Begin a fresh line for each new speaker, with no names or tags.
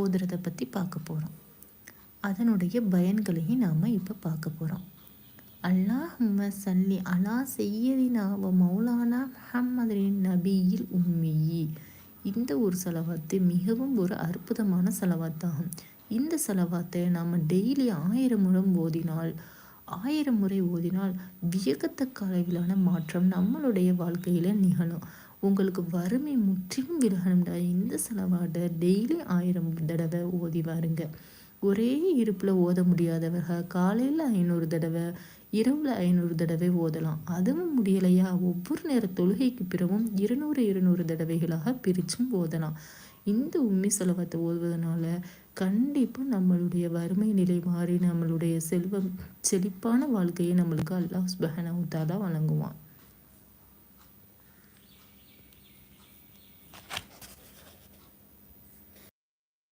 ஓதுறதை பற்றி பார்க்க போகிறோம் அதனுடைய பயன்களையும் நாம் இப்போ பார்க்க போகிறோம் அல்லாஹும்ம சல்லி அலா செய்யதினா வ மௌலானா முஹம்மதின் நபியில் உண்மையி இந்த ஒரு செலவாத்து மிகவும் ஒரு அற்புதமான செலவாத்தாகும். இந்த செலவாத்தை நாம் டெய்லி ஆயிரம் முறை ஓதினால் ஆயிரம் முறை ஓதினால் வியக்கத்தக்க அளவிலான மாற்றம் நம்மளுடைய வாழ்க்கையில் நிகழும். உங்களுக்கு வறுமை முற்றிலும் விலகணும்டா. இந்த செலவாடை டெய்லி ஆயிரம் தடவை ஓதி வாருங்க. ஒரே இருப்பில் ஓத முடியாதவர்கள் காலையில் ஐநூறு தடவை இரவில் ஐநூறு தடவை ஓதலாம். அதுவும் முடியலையா? ஒவ்வொரு நேர தொழுகைக்கு பிறகும் இருநூறு இருநூறு தடவைகளாக பிரிச்சும் ஓதலாம். இந்த உண்மை செலவத்தை ஓதுவதனால கண்டிப்பாக நம்மளுடைய வறுமை நிலை மாறி நம்மளுடைய செல்வம் செழிப்பான வாழ்க்கையை நம்மளுக்கு அல்லாஹ் சுபஹானஹு வழங்குவான்.